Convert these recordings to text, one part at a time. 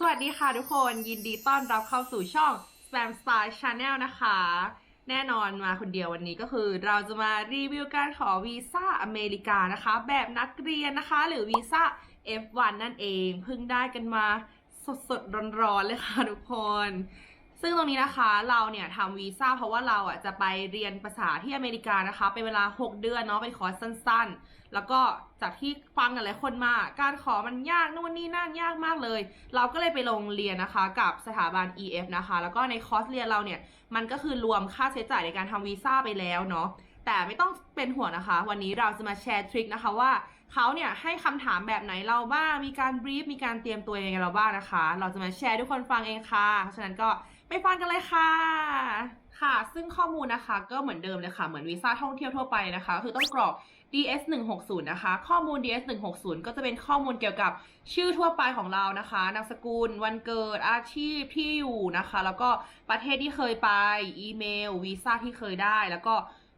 สวัสดีค่ะทุกคนยินดีต้อนรับเข้าสู่ช่อง Spam Style Channel นะคะ แน่นอนมาคนเดียววันนี้ก็คือ เราจะมารีวิวการขอวีซ่าอเมริกานะคะ แบบนักเรียนนะคะ หรือวีซ่า F1 นั่นเองเพิ่งได้กันมาสดๆร้อนๆเลยค่ะทุกคน ซึ่งตรงนี้นะคะเราเนี่ยทำวีซ่าเพราะว่าเราอะจะไปเรียนภาษาที่อเมริกานะคะ เป็นเวลา 6 เดือนเนาะเป็นคอร์สสั้น ๆ แล้วก็จากที่ฟังกันหลายคนมา การขอมันยากนู่นนี่นั่นยากมากเลย เราก็เลยไปลงเรียนนะคะ กับสถาบัน EF นะคะ แล้วก็ในคอร์สเรียนเราเนี่ยมันก็คือรวมค่าใช้จ่ายในการทำวีซ่าไปแล้วเนาะแต่ไม่ต้องเป็นห่วงนะคะ วันนี้เราจะมาแชร์ทริคนะคะว่าเขาเนี่ยให้คำถามแบบไหนเราบ้างมีการบรีฟมีการเตรียมตัวยังไงเราบ้างนะคะ เราจะมาแชร์ให้ทุกคนฟังเองค่ะเพราะฉะนั้นก็ ไปฟังกันเลยค่ะ ค่ะ ซึ่งข้อมูลนะคะ ก็เหมือนเดิมเลยค่ะ เหมือนวีซ่าท่องเที่ยวทั่วไปนะคะ คือต้องกรอก DS 160นะคะ ข้อมูล DS 160ก็จะเป็นข้อมูลเกี่ยวกับชื่อทั่วไปของเรานะคะ นามสกุล วันเกิด อาชีพที่อยู่นะคะ แล้วก็ประเทศที่เคยไป อีเมล วีซ่าที่เคยได้ แล้วก็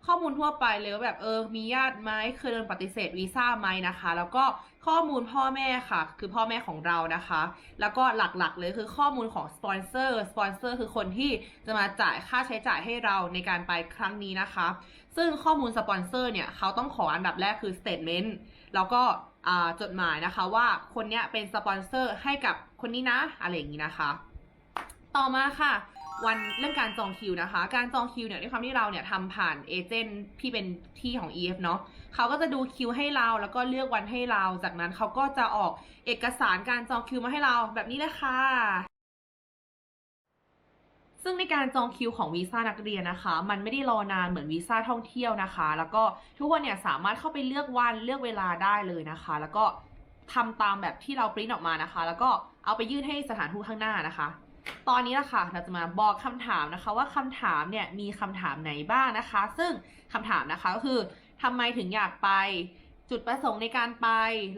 ข้อมูลทั่วไปเลยว่าแบบเออมีญาติไหมเคยโดนปฏิเสธวีซ่าไหมนะคะ แล้วก็ข้อมูลพ่อแม่ค่ะ คือพ่อแม่ของเรานะคะ แล้วก็หลักๆเลยคือข้อมูลของสปอนเซอร์สปอนเซอร์คือคนที่จะมาจ่ายค่าใช้จ่ายให้เราในการไปครั้งนี้นะคะ ซึ่งข้อมูลสปอนเซอร์เนี่ยเขาต้องขออันดับแรกคือ statement แล้วก็จดหมายนะคะว่าคนเนี้ยเป็นสปอนเซอร์ให้กับคนนี้นะอะไรอย่างนี้นะคะ ต่อมาค่ะ วันเรื่องการจองคิวนะคะ การจองคิวเนี่ยด้วยความที่เราเนี่ยทำผ่านเอเจนต์ที่เป็นที่ของ EF เนาะเขาก็จะดูคิวให้เราแล้วก็เลือกวันให้เรา จากนั้นเขาก็จะออกเอกสารการจองคิวมาให้เราแบบนี้เลยค่ะซึ่งในการจองคิวของวีซ่านักเรียนนะคะ มันไม่ได้รอนานเหมือนวีซ่าท่องเที่ยวนะคะ แล้วก็ทุกคนเนี่ยสามารถเข้าไปเลือกวันเลือกเวลาได้เลยนะคะ แล้วก็ทำตามแบบที่เราปริ้นออกมานะคะ แล้วก็เอาไปยื่นให้สถานทูตข้างหน้านะคะ ตอนนี้ละค่ะเราจะมาบอกคำถามนะคะ ว่าคำถามเนี่ยมีคำถามไหนบ้างนะคะ ซึ่งคำถามนะคะก็คือทำไมถึงอยากไปจุดประสงค์ในการไป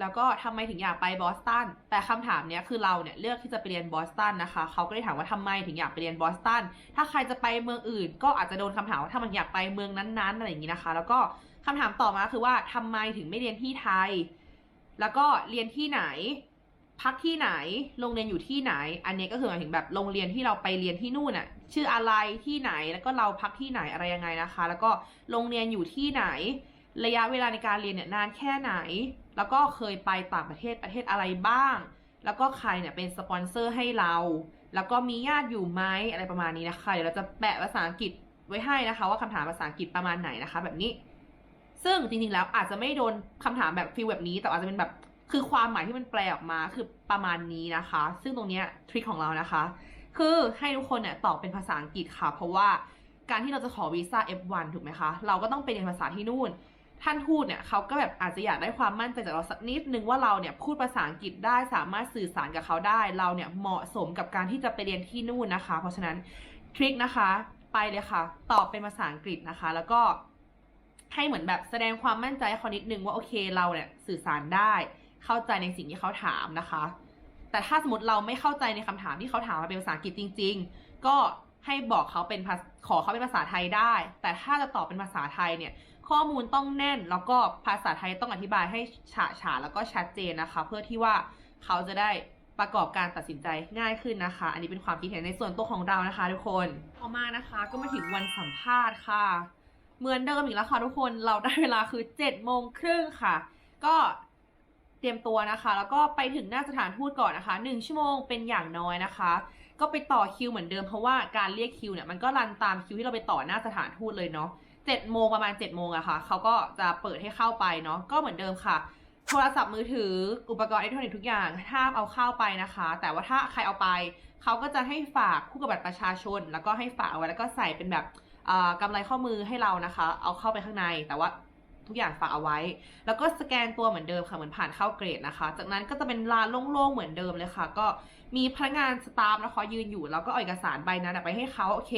แล้วก็ทำไมถึงอยากไปบอสตันแต่คำถามเนี้ยคือเราเนี่ยเลือกที่จะไปเรียนบอสตันนะคะเขาก็เลยถามว่าทำไมถึงอยากไปเรียนบอสตันถ้าใครจะไปเมืองอื่น ก็อาจจะโดนคำถามว่าถ้ามันอยากไปเมืองนั้นๆอะไรอย่างนี้นะคะ แล้วก็คำถามต่อมาคือว่าทำไมถึงไม่เรียนที่ไทย แล้วก็เรียนที่ไหน พักที่ไหน โรงเรียนอยู่ที่ไหน อันนี้ก็คือหมายถึงแบบโรงเรียนที่เราไปเรียนที่นู่นน่ะชื่ออะไรที่ไหนแล้วก็เราพักที่ไหนอะไรยังไงนะคะ แล้วก็โรงเรียนอยู่ที่ไหน ระยะเวลาในการเรียนเนี่ยนานแค่ไหน แล้วก็เคยไปต่างประเทศประเทศอะไรบ้าง แล้วก็ใครเนี่ยเป็นสปอนเซอร์ให้เรา แล้วก็มีญาติอยู่ไหมอะไรประมาณนี้นะคะเดี๋ยวเราจะแปะภาษาอังกฤษไว้ให้นะคะ ว่าคำถามภาษาอังกฤษประมาณไหนนะคะ แบบนี้ ซึ่งจริงๆแล้วอาจจะไม่โดนคำถามแบบฟีลแบบนี้ แต่อาจจะเป็นแบบ คือความหมายที่มันแปลออกมาคือประมาณนี้นะคะ ซึ่งตรงเนี้ยทริคของเรานะคะ คือให้ทุกคนเนี่ยตอบเป็นภาษาอังกฤษค่ะ เพราะว่าการที่เราจะขอวีซ่า F1 ถูกไหมคะ เราก็ต้องไปเรียนภาษาที่นู่น ท่านทูตเนี่ยเขาก็แบบอาจจะอยากได้ความมั่นใจจากเราสักนิดนึงว่าเราเนี่ยพูดภาษาอังกฤษได้สามารถสื่อสารกับเขาได้ เราเนี่ยเหมาะสมกับการที่จะไปเรียนที่นู่นนะคะ เพราะฉะนั้นทริคนะคะไปเลยค่ะ ตอบเป็นภาษาอังกฤษนะคะ แล้วก็ให้เหมือนแบบแสดงความมั่นใจเขานิดนึงว่าโอเคเราเนี่ยสื่อสารได้ เข้าใจในสิ่งที่เขาถามนะคะ แต่ถ้าสมมติเราไม่เข้าใจในคำถามที่เขาถามมาเป็นภาษาอังกฤษจริง ๆ ก็ให้บอกเขาเป็นขอเขาเป็นภาษาไทยได้ แต่ถ้าจะตอบเป็นภาษาไทยเนี่ย ข้อมูลต้องแน่น แล้วก็ภาษาไทยต้องอธิบายให้ฉะฉานแล้วก็ชัดเจนนะคะ เพื่อที่ว่าเขาจะได้ประกอบการตัดสินใจง่ายขึ้นนะคะ อันนี้เป็นความคิดเห็นในส่วนตัวของเรานะคะ ทุกคน ต่อมานะคะ ก็มาถึงวันสัมภาษณ์ค่ะ เหมือนเดิมอีกแล้วค่ะทุกคน เราได้เวลาคือ7จ็ดโมงครึ่งค่ะ ก็ เตรียมตัวนะคะ แล้วก็ไปถึงหน้าสถานทูตก่อนนะคะ 1 ชั่วโมงเป็นอย่างน้อยนะคะ ก็ไปต่อคิวเหมือนเดิมเพราะว่าการเรียกคิวเนี่ยมันก็รันตามคิวที่เราไปต่อหน้าสถานทูตเลยเนาะเจ็ดโมงประมาณ7จ็ดโมงอะค่ะเขาก็จะเปิดให้เข้าไปเนาะก็เหมือนเดิมค่ะ โทรศัพท์มือถืออุปกรณ์อิเล็กทรอนิกส์ทุกอย่างห้ามเอาเข้าไปนะคะ แต่ว่าถ้าใครเอาไปเขาก็จะให้ฝากคู่กับบัตรประชาชน แล้วก็ให้ฝากเอาไว้แล้วก็ใส่เป็นแบบกำไรข้อมือให้เรานะคะ เอาเข้าไปข้างในแต่ว่า ทุกอย่างฝากเอาไว้ แล้วก็สแกนตัวเหมือนเดิมค่ะเหมือนผ่านเข้าเกรดนะคะ จากนั้นก็จะเป็นลานโล่งๆเหมือนเดิมเลยค่ะ ก็มีพนักงานสตาฟนะคะยืนอยู่แล้วก็เอาเอกสารใบนั้นอะไปให้เขาโอเค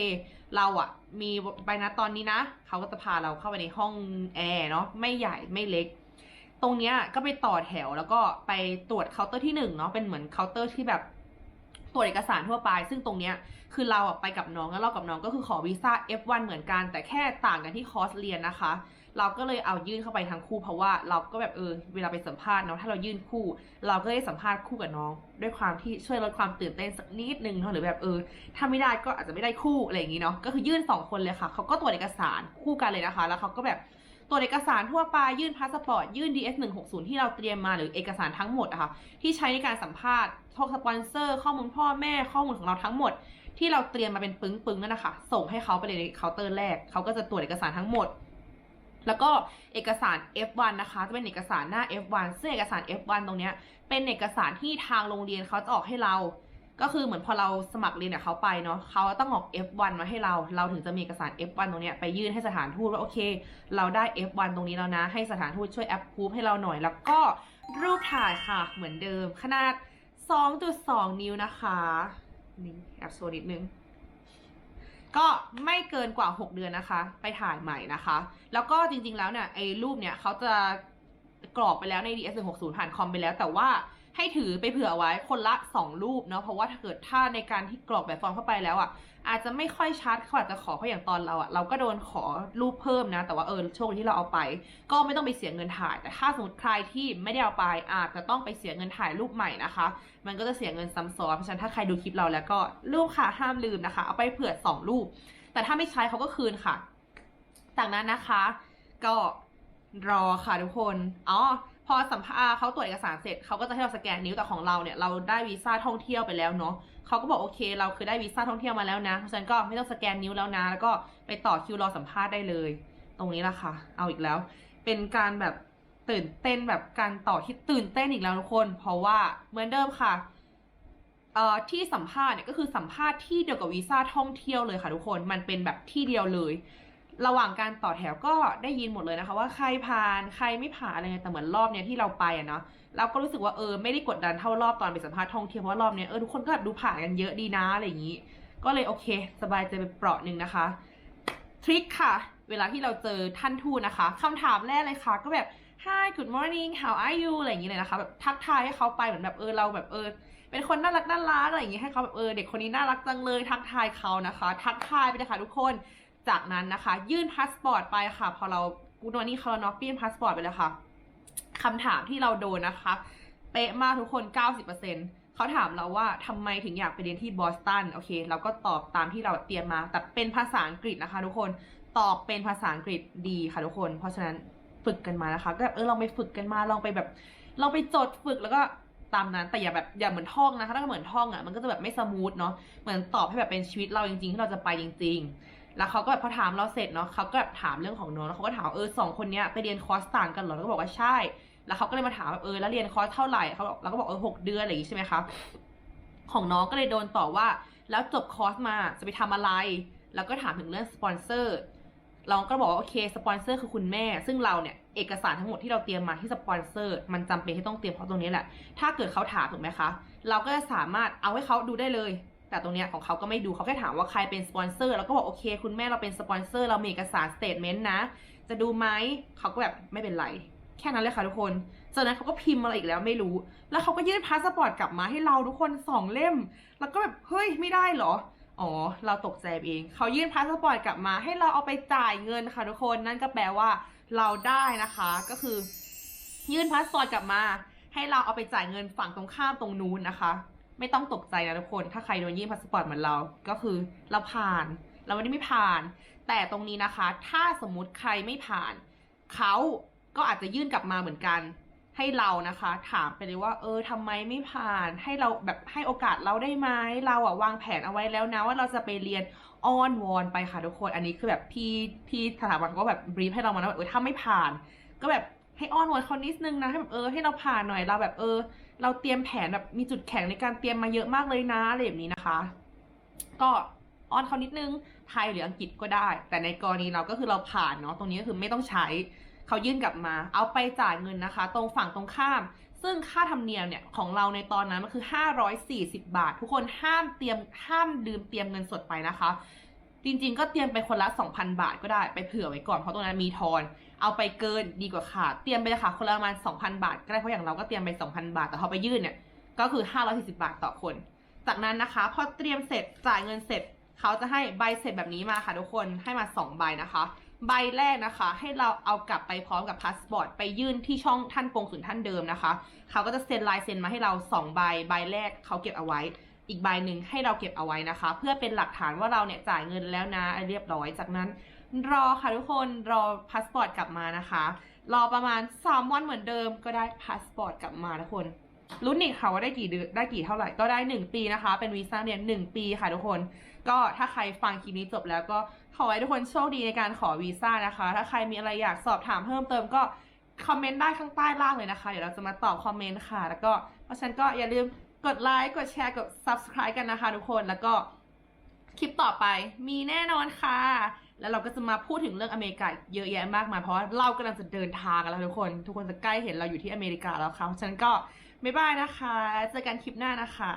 เราอะมีใบนัดตอนนี้นะเขาก็จะพาเราเข้าไปในห้องแอร์เนาะไม่ใหญ่ไม่เล็กตรงเนี้ยก็ไปต่อแถวแล้วก็ไปตรวจเคาน์เตอร์ที่หนึ่งเนาะเป็นเหมือนเคาน์เตอร์ที่แบบตรวจเอกสารทั่วไป ซึ่งตรงเนี้ยคือเราอะไปกับน้องแล้วเรากับน้องก็คือขอวีซ่า F1 เหมือนกัน แต่แค่ต่างกันที่คอร์สเรียนนะคะ เราก็เลยเอายื่นเข้าไปทั้งคู่เพราะว่าเราก็แบบเออเวลาไปสัมภาษณ์เนาะถ้าเรายื่นคู่ เราก็ได้สัมภาษณ์คู่กับน้อง ด้วยความที่ช่วยลดความตื่นเต้นสักนิดนึงเนาะหรือแบบเออถ้าไม่ได้ก็อาจจะไม่ได้คู่อะไรอย่างงี้เนาะก็คือยื่นสองคนเลยค่ะเขาก็ตรวจเอกสารคู่กันเลยนะคะ แล้วเขาก็แบบตรวจเอกสารทั่วไปยื่นพาสปอร์ตยื่น DS 1 6 0ที่เราเตรียมมาหรือเอกสารทั้งหมดอะค่ะที่ใช้ในการสัมภาษณ์พวกสปอนเซอร์ ข้อมูลพ่อแม่ข้อมูลของเราทั้งหมด ที่เราเตรียมมาเป็นปึ้งๆนั่นนะคะส่งให้เขาไปเลยในเคาน์เตอร์แรกเขาก็จะตรวจเอกสารทั้งหมด แล้วก็เอกสาร F1 นะคะ จะเป็นเอกสารหน้า F1 ซึ่งเอกสาร F1 ตรงเนี้ยเป็นเอกสารที่ทางโรงเรียนเขาจะออกให้เรา ก็คือเหมือนพอเราสมัครเรียนกับเขาไปเนาะเขาต้องออก F1 มาให้เรา เราถึงจะมีเอกสาร F1 ตรงเนี้ยไปยื่นให้สถานทูตว่าโอเค เราได้ F1 ตรงนี้แล้วนะ ให้สถานทูตช่วยแอปพูฟให้เราหน่อย แล้วก็รูปถ่ายค่ะ เหมือนเดิมขนาด 2.2 นิ้วนะคะนี่แอบโชว์นิดนึง ก็ไม่เกินกว่า 6 เดือนนะคะ ไปถ่ายใหม่นะคะ แล้วก็จริงๆแล้วเนี่ยไอ้รูปเนี่ยเขาจะกรอกไปแล้วใน DS 1 6 0ผ่านคอมไปแล้ว แต่ว่า ให้ถือไปเผื่อไว้คนละ 2 รูปเนาะเพราะว่าถ้าเกิดถ้าในการที่กรอกแบบฟอร์มเข้าไปแล้วอะอาจจะไม่ค่อยชัดเขาอาจจะขอเพราะอย่างตอนเราอะเราก็โดนขอรูปเพิ่มนะ แต่ว่าเออโชคที่เราเอาไป ก็ไม่ต้องไปเสียเงินถ่าย แต่ถ้าสมมติใครที่ไม่ได้เอาไปอาจจะต้องไปเสียเงินถ่ายรูปใหม่นะคะ มันก็จะเสียเงินซ้ำซ้อนเพราะฉะนั้นถ้าใครดูคลิปเราแล้วก็รูปค่ะห้ามลืมนะคะ เอาไปเผื่อสองรูป แต่ถ้าไม่ใช้เขาก็คืนค่ะ จากนั้นนะคะ ก็รอค่ะทุกคนอ๋อ พอสัมภาษณ์เขาตรวจเอกสารเสร็จเขาก็จะให้เราสแกนนิ้วแต่ของเราเนี่ยเราได้วีซ่าท่องเที่ยวไปแล้วเนาะเขาก็บอกโอเค เราคือได้วีซ่าท่องเที่ยวมาแล้วนะเพราะฉะนั้นก็ไม่ต้องสแกนนิ้วแล้วนะ แล้วก็ไปต่อคิวรอสัมภาษณ์ได้เลย ตรงนี้ละค่ะ เอาอีกแล้ว เป็นการแบบตื่นเต้นแบบการต่อที่ตื่นเต้นอีกแล้วทุกคน เพราะว่าเหมือนเดิมค่ะเอ่อที่สัมภาษณ์เนี่ยก็คือสัมภาษณ์ที่เดียวกับวีซ่าท่องเที่ยวเลยค่ะทุกคนมันเป็นแบบที่เดียวเลย ระหว่างการต่อแถวก็ได้ยินหมดเลยนะคะว่าใครผ่านใครไม่ผ่านอะไรเงี้ยแต่เหมือนรอบเนี้ยที่เราไปอะเนาะเราก็รู้สึกว่าเออไม่ได้กดดันเท่ารอบตอนไปสัมภาษณ์ท่องเที่ยวเพราะว่ารอบเนี้ยเออทุกคนก็แบบดูผ่านกันเยอะดีนะอะไรอย่างนี้ ก็เลยโอเค สบายใจไปเปราะหนึ่งนะคะทริคค่ะ เวลาที่เราเจอท่านทูตนะคะคำถามแรกเลยค่ะ ก็แบบ hi good morning how are you อะไรอย่างนี้เลยนะคะแบบทักทายให้เขาไปเหมือนแบบเออเราแบบเออเป็นคนน่ารักน่ารักอะไรอย่างนี้ให้เขาแบบเออเด็กคนนี้น่ารักจังเลยทักทายเขานะคะ ทักทายไปเลยค่ะทุกคน จากนั้นนะคะ ยื่นพาสปอร์ตไปค่ะ พอเรากูนวันนี้เขาเนาะยื่นพาสปอร์ตไปเลยค่ะคำถามที่เราโดนนะคะ เป๊ะมากทุกคน 90%เขาถามเราว่าทำไมถึงอยากไปเรียนที่บอสตัน โอเค เราก็ตอบตามที่เราเตรียมมา แต่เป็นภาษาอังกฤษนะคะ ทุกคน ตอบเป็นภาษาอังกฤษดีค่ะทุกคน เพราะฉะนั้นฝึกกันมานะคะ ก็แบบเออลองไปฝึกกันมา ลองไปแบบลองไปจดฝึกแล้วก็ตามนั้นแต่อย่าแบบอย่าเหมือนท่องนะคะถ้าเหมือนท่องอะมันก็จะแบบไม่สมูทเนาะเหมือนตอบให้แบบเป็นชีวิตเราจริงๆที่เราจะไปจริง ๆ แล้วเขาก็แบบพอถามเราเสร็จเนาะเขาก็แบบถามเรื่องของน้องแล้วเขาก็ถามเออสองคนเนี้ยไปเรียนคอร์สต่างกันเหรอแล้วก็บอกว่าใช่ แล้วเขาก็เลยมาถามแบบเออแล้วเรียนคอร์สเท่าไหร่เขาบอกเราก็บอกเออหกเดือนอะไรอย่างงี้ใช่ไหมคะของน้องก็เลยโดนต่อว่า แล้วจบคอร์สมาจะไปทำอะไร แล้วก็ถามถึงเรื่องสปอนเซอร์เราก็บอกว่าโอเคสปอนเซอร์คือคุณแม่ ซึ่งเราเนี่ยเอกสารทั้งหมดที่เราเตรียมมาที่สปอนเซอร์ มันจำเป็นที่ต้องเตรียมเพราะตรงนี้แหละ ถ้าเกิดเขาถามถูกไหมคะ เราก็จะสามารถเอาให้เขาดูได้เลย แต่ตรงเนี้ยของเขาก็ไม่ดูเขาแค่ถามว่าใครเป็นสปอนเซอร์แล้วก็บอกโอเค คุณแม่เราเป็นสปอนเซอร์เรามีเอกสารสเตทเมนต์นะ จะดูไหมเขาก็แบบไม่เป็นไร แค่นั้นเลยค่ะทุกคนจากนั้นเขาก็พิมพ์อะไรอีกแล้วไม่รู้ แล้วเขาก็ยื่นพาสปอร์ตกลับมาให้เราทุกคนสองเล่ม แล้วก็แบบเฮ้ยไม่ได้เหรออ๋อ เราตกใจเอง เขายื่นพาสปอร์ตกลับมา ให้เราเอาไปจ่ายเงินค่ะทุกคน นั่นก็แปลว่าเราได้นะคะ ก็คือ ยื่นพาสปอร์ตกลับมา ให้เราเอาไปจ่ายเงินฝั่งตรงข้ามตรงนู้นนะคะ ไม่ต้องตกใจนะทุกคน ถ้าใครโดนยื่นพาสปอร์ตเหมือนเรา ก็คือเราผ่าน เราไม่ได้ไม่ผ่าน แต่ตรงนี้นะคะ ถ้าสมมุติใครไม่ผ่าน เขาก็อาจจะยื่นกลับมาเหมือนกัน ให้เรานะคะ ถามไปเลยว่า เออทำไมไม่ผ่าน ให้เราแบบให้โอกาสเราได้ไหมเราอะวางแผนเอาไว้แล้วนะว่าเราจะไปเรียนอ้อนวอนไปค่ะทุกคน อันนี้คือแบบพี่พี่สถาบันก็แบบบรีฟให้เรามานะแบบเออถ้าไม่ผ่าน ก็แบบให้อ้อนวอนเขานิดนึงนะให้แบบเออให้เราผ่านหน่อยเราแบบเออ เราเตรียมแผนแบบมีจุดแข็งในการเตรียมมาเยอะมากเลยนะอะไรแบบนี้นะคะ ก็อ้อนเขานิดนึงไทยหรืออังกฤษก็ได้ แต่ในกรณีเราก็คือเราผ่านเนาะตรงนี้ก็คือไม่ต้องใช้เขายื่นกลับมา เอาไปจ่ายเงินนะคะ ตรงฝั่งตรงข้าม ซึ่งค่าธรรมเนียมเนี่ยของเราในตอนนั้นมันคือ 540 บาท ทุกคนห้ามเตรียมห้ามดื่มเตรียมเงินสดไปนะคะ จริงๆ ก็เตรียมไปคนละ 2,000 บาทก็ได้ไปเผื่อไว้ก่อนเพราะตรงนั้นมีทอน เอาไปเกินดีกว่าขาด เตรียมไปเลยค่ะคนละประมาณ 2,000 บาท ก็ได้เพราะอย่างเราก็เตรียมไป 2,000 บาท แต่พอไปยื่นเนี่ย ก็คือ 540 บาทต่อคน จากนั้นนะคะพอเตรียมเสร็จจ่ายเงินเสร็จ เขาจะให้ใบเสร็จแบบนี้มาค่ะทุกคน ให้มา 2 ใบนะคะ ใบแรกนะคะ ให้เราเอากลับไปพร้อมกับพาสปอร์ตไปยื่นที่ช่องท่านกงสุลท่านเดิมนะคะ เขาก็จะเซ็นลายเซ็นมาให้เราสองใบ ใบแรกเขาเก็บเอาไว้ อีกใบหนึ่งให้เราเก็บเอาไว้นะคะ เพื่อเป็นหลักฐานว่าเราเนี่ยจ่ายเงินแล้วนะเรียบร้อย จากนั้นรอค่ะทุกคนรอพาสปอร์ตกลับมานะคะ รอประมาณ 3 วันเหมือนเดิมก็ได้พาสปอร์ตกลับมาทุกคนลุ้นอีกค่ะว่าได้กี่เดือนได้กี่เท่าไหร่ก็ได้ 1 ปีนะคะ เป็นวีซ่าเรียน 1 ปีค่ะทุกคน ก็ถ้าใครฟังคลิปนี้จบแล้วก็ขอให้ทุกคนโชคดีในการขอวีซ่านะคะ ถ้าใครมีอะไรอยากสอบถามเพิ่มเติมก็คอมเมนต์ได้ข้างใต้ล่างเลยนะคะ เดี๋ยวเราจะมาตอบคอมเมนต์ค่ะ แล้วก็เพราะฉะนั้นก็อย่าลืม กดไลค์กดแชร์กด subscribe กันนะคะทุกคนแล้วก็คลิปต่อไปมีแน่นอนค่ะ แล้วเราก็จะมาพูดถึงเรื่องอเมริกาเยอะแยะมากมายเพราะว่าเรากำลังจะเดินทางกันแล้วทุกคน ทุกคนจะใกล้เห็นเราอยู่ที่อเมริกาแล้วค่ะเพราะฉะนั้นก็บ๊ายบายนะคะ เจอกันคลิปหน้านะคะ